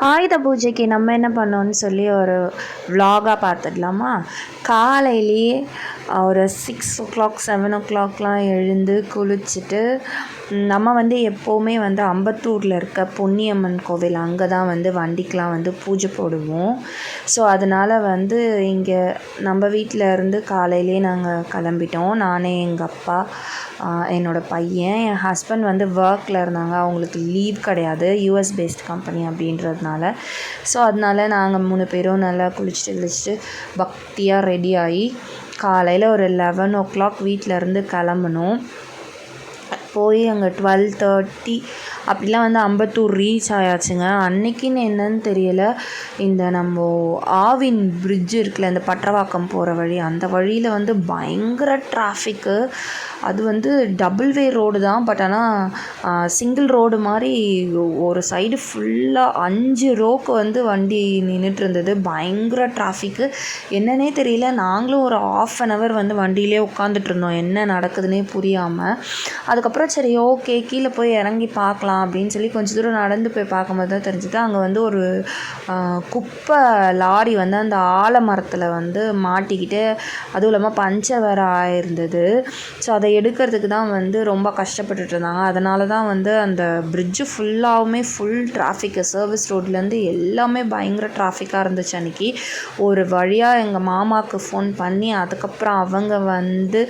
ஆயுத பூஜைக்கு நம்ம என்ன பண்ணோம்னு சொல்லி ஒரு விலாகாக பார்த்துடலாமா? காலையிலேயே ஒரு சிக்ஸ் ஓ கிளாக் செவன் ஓ கிளாக்லாம் எழுந்து குளிச்சுட்டு நம்ம வந்து எப்போவுமே வந்து அம்பத்தூரில் இருக்க பொன்னியம்மன் கோவில் அங்கே தான் வந்து வண்டிக்கெலாம் வந்து பூஜை போடுவோம். ஸோ அதனால் வந்து இங்கே நம்ம வீட்டில் இருந்து காலையிலேயே நாங்கள் கிளம்பிட்டோம். நானே எங்கள் அப்பா என்னோடய பையன் என் ஹஸ்பண்ட் வந்து ஒர்க்கில் இருந்தாங்க. அவங்களுக்கு லீவ் கிடையாது. யூஎஸ் பேஸ்ட் கம்பெனி அப்படின்றதுனால. ஸோ அதனால நாங்கள் மூணு பேரும் நல்லா குளிச்சுட்டு குளிச்சுட்டு பக்தியாக ரெடி ஆகி காலையில் ஒரு லெவன் ஓ கிளாக் வீட்டிலருந்து கிளம்புனோம் போய் அங்கே டுவெல் தேர்ட்டி அப்படிலாம் வந்து அம்பத்தூர் ரீச் ஆயாச்சுங்க. அன்னைக்குன்னு என்னன்னு தெரியல. இந்த நம்ம ஆவின் பிரிட்ஜ் இருக்குல்ல இந்த பட்டவாக்கம் போகிற வழி அந்த வழியில் வந்து பயங்கர டிராஃபிக்கு அது வந்து டபுள் வே ரோடு தான். பட் ஆனால் சிங்கிள் ரோடு மாதிரி ஒரு சைடு ஃபுல்லாக அஞ்சு ரோக்கு வந்து வண்டி நின்றுட்டு இருந்தது பயங்கர டிராஃபிக்கு என்னன்னே தெரியல. நாங்களும் ஒரு ஆஃப் அன் ஹவர் வந்து வண்டியிலே உட்காந்துட்டு இருந்தோம். என்ன நடக்குதுன்னே புரியாமல் அதுக்கப்புறம் சரி ஓகே கீழே போய் இறங்கி பார்க்கலாம். அப்படின்னு சொல்லி கொஞ்சம் தூரம் நடந்து போய் பார்க்கும்போது தான் தெரிஞ்சுது. அங்கே வந்து ஒரு குப்பை லாரி வந்து அந்த ஆலமரத்தில் வந்து மாட்டிக்கிட்டு அதுவும் இல்லாமல் பஞ்சர் வேறு ஆயிருந்தது. ஸோ அதை எடுக்கிறதுக்கு தான் வந்து ரொம்ப கஷ்டப்பட்டுட்டு இருந்தாங்க. அதனால தான் வந்து அந்த பிரிட்ஜு ஃபுல்லாகவுமே ஃபுல் டிராஃபிக்கு சர்வீஸ் ரோட்லேருந்து எல்லாமே பயங்கர டிராஃபிக்காக இருந்துச்சு அன்றைக்கி ஒரு வழியாக எங்கள் மாமாவுக்கு ஃபோன் பண்ணி அதுக்கப்புறம் அவங்க வந்து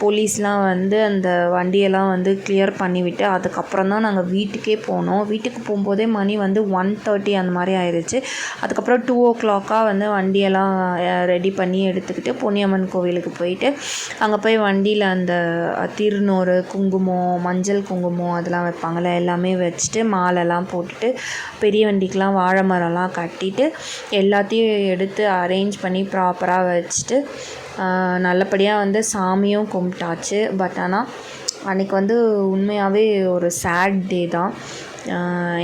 போலீஸ்லாம் வந்து அந்த வண்டியெல்லாம் வந்து கிளியர் பண்ணிவிட்டு அதுக்கப்புறம் தான் நாங்கள் வீட்டுக்கே போனோம். வீட்டுக்கு போகும்போதே மணி வந்து ஒன் தேர்ட்டி அந்த மாதிரி ஆயிடுச்சு அதுக்கப்புறம் டூ ஓ கிளாக்காக வந்து வண்டியெல்லாம் ரெடி பண்ணி எடுத்துக்கிட்டு பொன்னியம்மன் கோவிலுக்கு போயிட்டு அங்கே போய் வண்டியில் அந்த திருநூறு குங்குமம் மஞ்சள் குங்குமம் அதெல்லாம் வைப்பாங்கள்ல எல்லாமே வச்சுட்டு மாலைலாம் போட்டுட்டு பெரிய வண்டிக்கெலாம் வாழை மரம்லாம் கட்டிட்டு எல்லாத்தையும் எடுத்து அரேஞ்ச் பண்ணி ப்ராப்பராக வச்சுட்டு நல்லபடியாக வந்து சாமியும் கும்பிட்டாச்சு. பட் ஆனால் அன்றைக்கி வந்து உண்மையாகவே ஒரு சேட் டே தான்.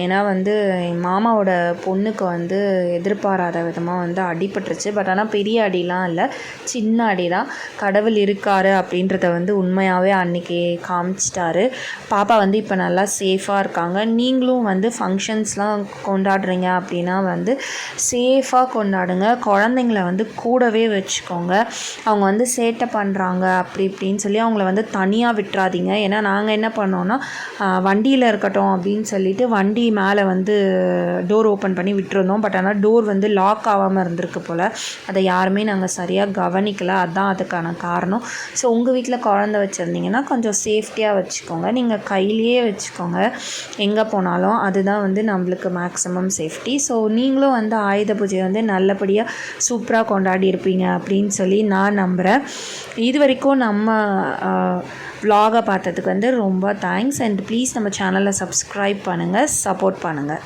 ஏன்னா வந்து என் மாமாவோட பொண்ணுக்கு வந்து எதிர்பாராத விதமாக வந்து அடிபட்டுருச்சு. பட் ஆனால் பெரிய அடிலாம் இல்லை. சின்ன அடி தான் கடவுள் இருக்காரு அப்படின்றத வந்து உண்மையாகவே அன்றைக்கி காமிச்சிட்டாரு. பாப்பா வந்து இப்போ நல்லா சேஃபாக இருக்காங்க. நீங்களும் வந்து ஃபங்க்ஷன்ஸ்லாம் கொண்டாடுறீங்க அப்படின்னா வந்து சேஃபாக கொண்டாடுங்க. குழந்தைங்கள வந்து கூடவே வச்சுக்கோங்க. அவங்க வந்து சேட்டை பண்ணுறாங்க அப்படி இப்படின்னு சொல்லி அவங்கள வந்து தனியாக விட்டுறாதீங்க. ஏன்னா நாங்கள் என்ன பண்ணோன்னா வண்டியில் இருக்கட்டும் அப்படின்னு சொல்லி சொல்லிட்டு வண்டி மேலே வந்து டோர் ஓப்பன் பண்ணி விட்டுருந்தோம். பட் ஆனால் டோர் வந்து லாக் ஆகாமல் இருந்திருக்கு போல். அதை யாருமே நாங்கள் சரியாக கவனிக்கலை. அதுதான் அதுக்கான காரணம். ஸோ உங்கள் வீட்டில் குழந்த வச்சுருந்தீங்கன்னா கொஞ்சம் சேஃப்டியாக வச்சுக்கோங்க. நீங்கள் கையிலேயே வச்சுக்கோங்க. எங்கே போனாலும் அதுதான் வந்து நம்மளுக்கு மேக்ஸிமம் சேஃப்டி ஸோ நீங்களும் வந்து ஆயுத பூஜை வந்து நல்லபடியாக சூப்பராக கொண்டாடி இருப்பீங்க அப்படின்னு சொல்லி நான் நம்புகிறேன் இது வரைக்கும் நம்ம வ்ளாகை பார்த்ததுக்கு வந்து ரொம்ப தேங்க்ஸ் அண்ட் ப்ளீஸ் நம்ம சேனலை சப்ஸ்கிரைப் பண்ணுங்கள் சப்போர்ட் பண்ணுங்கள்